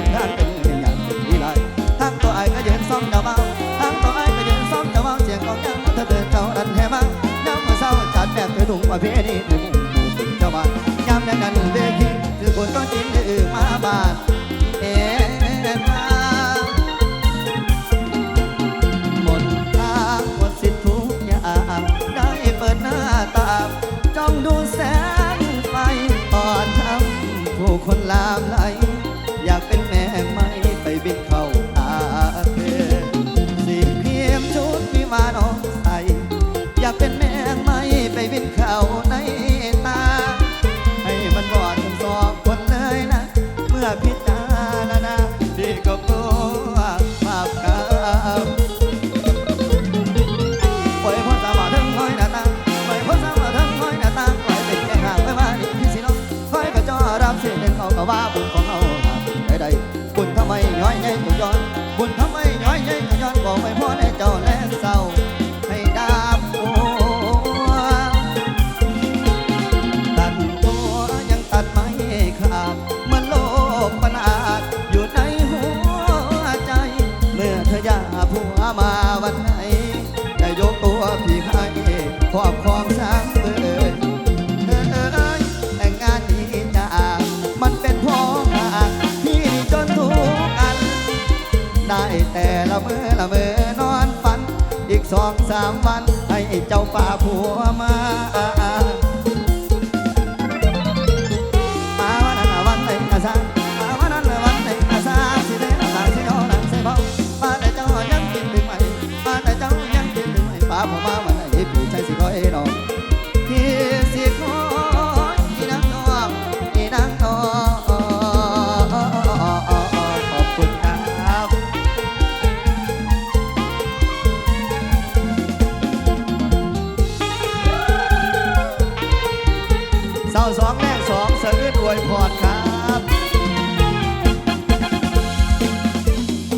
ามงานเป็นเป็นงนี้เลทั้งตัวไอ้ก็ยืนซ่อมเจ้าเมาทั้งตัวไอ้ก็ยืนซ่อมเจ้าเมาเสียงของยังเธอเดินเจ้าดันแฮม้ายามำมาเศร้าจัดแบบเธอหนุ่มประเพณีหนุ่มหมู่มเจ้าบ้านยามแดงกันเวทีคือคนก็จริงเออมาบ้านเอ๊มาหมดางนสิทธุกอย่งได้เปิดหน้าตาจ้องดูแสง ละมือละมือนอนฝัน อีกสองสามวัน ให้เจ้าป่าผัวมา พรครับ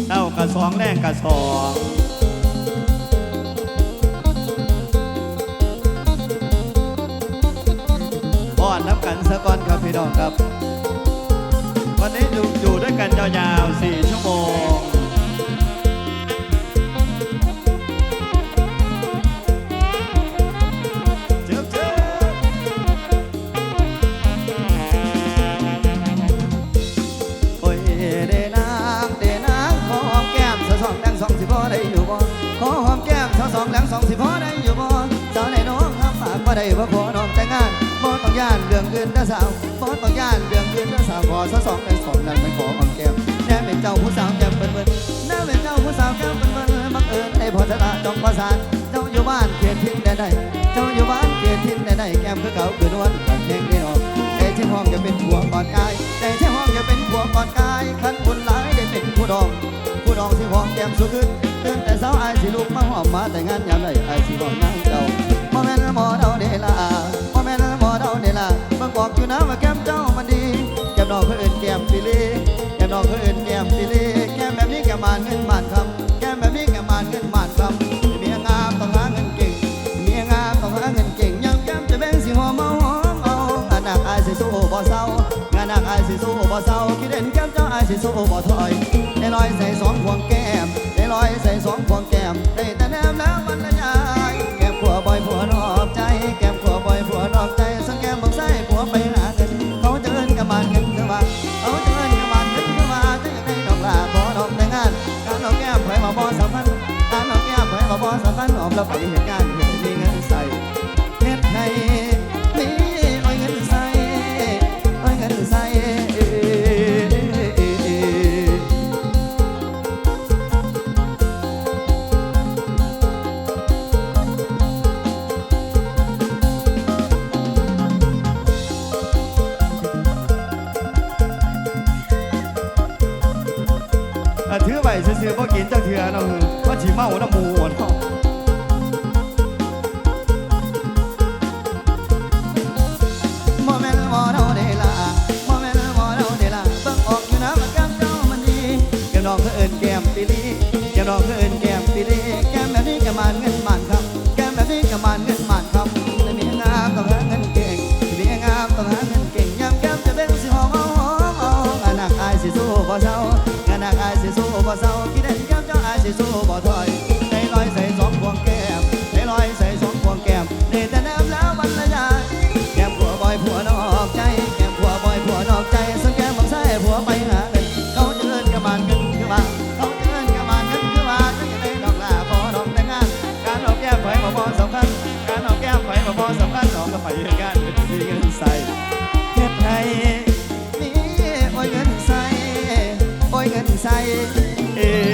เต้ากระสองแรงกระสองป้อนน้ำกันสะก่อนครับพี่น้องครับ วันนี้อยู่อยู่ด้วยกันยาวๆ4ชั่วโมง บ่ได้ว่าขอน้องแต่งงานบ่ต้องย่านเรื่องอื่นเด้อสาวบ่ต้องย่านเรื่องอื่นเด้อสาวขอเสาสองแรงสองนั้นไม่ขอหอมแก้มแน่เป็นเจ้าผู้สาวแก้มเปิ้นแน่เป็นเจ้าผู้สาวแก้มเปิ้นๆบังเอิญได้พอชะตาจองประสานเจ้าอยู่บ้านเขตทินใดๆเจ้าอยู่บ้านเขตทินใดๆแก้มคือเก่าคือนวลตัดเพลงได้ออกแต่ที่ห้องจะเป็นผัวก่อนกายแต่ที่ห้องจะเป็นผัวก่อนกายขันบุญหลายได้เป็นผู้ดอง ผู้ดองสิห้องแก้มสุขึ้นตื่นแต่เช้าอายสิลุกมาหอมมาแต่งงานยามใดอายสิบอกนางเจ้า แม่นหมอเดาเดล่าบ่แม่นหมอเดาเดล่าเบิ่งบอกอยู่นะว่าแก้มเจ้ามันดี แก้มน้องเขาเอิ้นแก้มปิลีแก้มน้องเขาเอิ้นแก้มปิลีแก้มแบบนี้แก้มมานเงินมานคำแก้มแบบนี้แก้มมานเงินมานคำเมียงามต้องหาเงินเก่งเมียงามต้องหาเงินเก่งยังแก้มจะแบ่งสิหอมเอาหอมเอางานหนักอายสิสู้บ่เศร้างานหนักอายสิสู้บ่เศร้าคิดเด่นแก้มเจ้าอายสิสู้บ่ถอยได้ลอยใส่สองพวงแก้มได้ลอยใส่สองพวงแก้ม แก้มน้องเขาเอิ้นแก้มปิลีแก้มแบบนี้ก็มานเงินมานคำแก้มแบบนี้ก็มานเงินมานคำแต่มีงามต้องหาเงินเก่งเมีงามต้องหาเงินเก่งยามแก้มจะเบ่งสิหอมหอมหอมอนงานหนักอายสิสู้บ่เศร้างานหนักอายสิสู้บ่เศร้าคิดเด่นแก้มเจ้าอายสิสู้บ่ถอ ใสเอ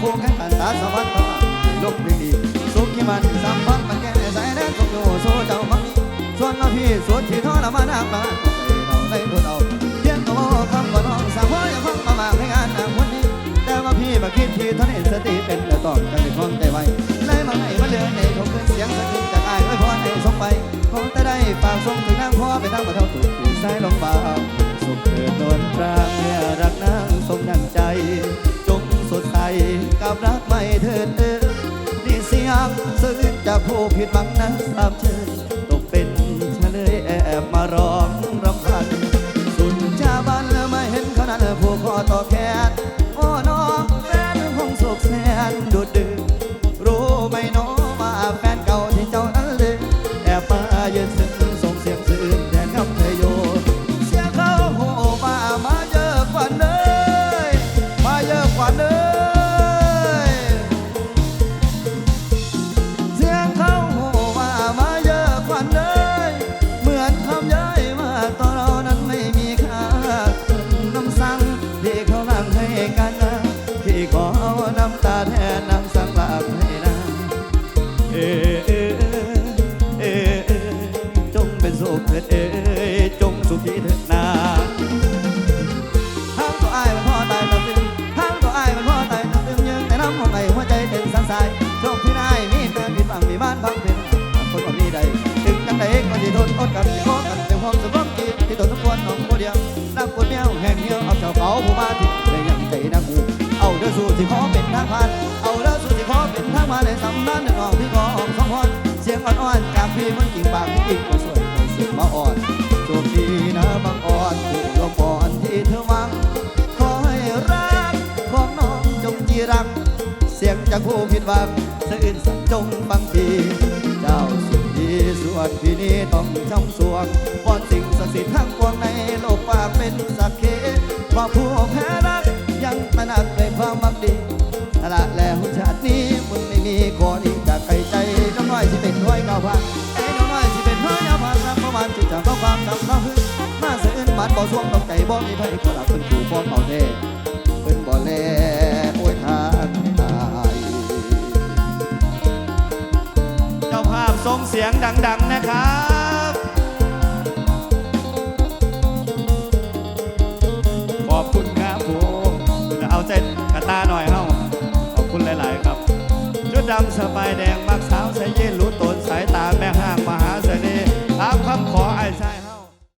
คู่แข่งขันตาสวัสดิ์ตาลูกดีดีสุขที่มันสัมพันธ์มันแก่สายแดนสุขอยู่สู้เจ้ามังมีส่วนเราพี่สุดที่ทอดมานางมาใส่เราได้ทุนเอาเพียงโตคำก่อนน้องสาวพ่ออย่าพังมามาให้งานนางคนนี้แต่ว่าพี่มาคิดที่ท่านเห็นสติเป็นและต้องจังได้คล้องใจไว้เลยมาให้มาเลือนในเขาขึ้นเสียงสกินจากอายไว้พรให้ส่งไปขอแต่ได้ฝากส่งถึงนางพ่อไปทางบ่เท่าตุกปีสายลมฟ้าสุขเถิดนวลพระเมื่อรักนางสมดังใจจงใส กับรักไม่เถิดเออนี่เสียงซึ้งจากผู้ผิดหวังนั้นสามเชิญตกเป็นเฉลยแอบมาร้องรำพันสุนชาบันไม่เห็นเขานั้นผู้คอต่อแข จงเป็นสุขเถิดเอ้ยจงสุขีเถิดนาห้างตัวอ้ายมันพ่อตายตัดตึมห้างตัวอ้ายมันพ่อตายตัดตึมยังแต่น้ำของไหนหัวใจเต้นสั่นสายโชคที่นายมีแต่ผิดหวังมีบ้านพังเป็นคนบ่มีใดถึงจังใดก็ที่ทนอดกันที่ขอกันเต็มความสุขความกินที่ตนทุกคนของผู้เดียวนักปวดเมียวแห่งเดียวเอาเจ้าเขาผู้มาที่ได้ยังใจนักกูเอาเด้อสู้ที่ขอเป็นทางผ่านเอาเด้อสู้ที่ข อเป็นทางมาในสำนักหนึ่งออกที่ขอออกสองคนเสียงอ่อนๆจากพี่มันกิ่งปากที่กิ่งก็สวยก็เสียงมาอ่อนโชคดีนะบางอ่อนผู้ลมอ่อนที่เธอหวังขอให้รักของน้องจงจีรัง เสียงจากผู้ผิดหวังสะอื่นสังจงฟังทีเจ้าสุดดีส่วนพี่นี้ต้องจำสวงวอนสิ่งศักดิ์สิทธิ์ทั้งปวงในโลกฝากเป็นสักขีว่าผู้แพ้รักยังตระหนักในความบักดีละแล้วชาตินี้มึง ไม่มีขอดีจากใครใจน้องน้อยที่เป็นน้อยเก้าพันไอ้น้องน้อยที่เป็นน้อยเก้าพันรักประมาณจิตจากข้อความจำเราคือมาเสื่นมันบ่ช่วงตกใจบ่มีไผก็หลับเพิ่นถูกฟ้องเอาแท้เพิ่นบ่แลโอ้ยทางตายเจ้าภาพส่งเสียงดัง ๆ นะครับำสบายแดงบักสาวใส่เย็นรู้ต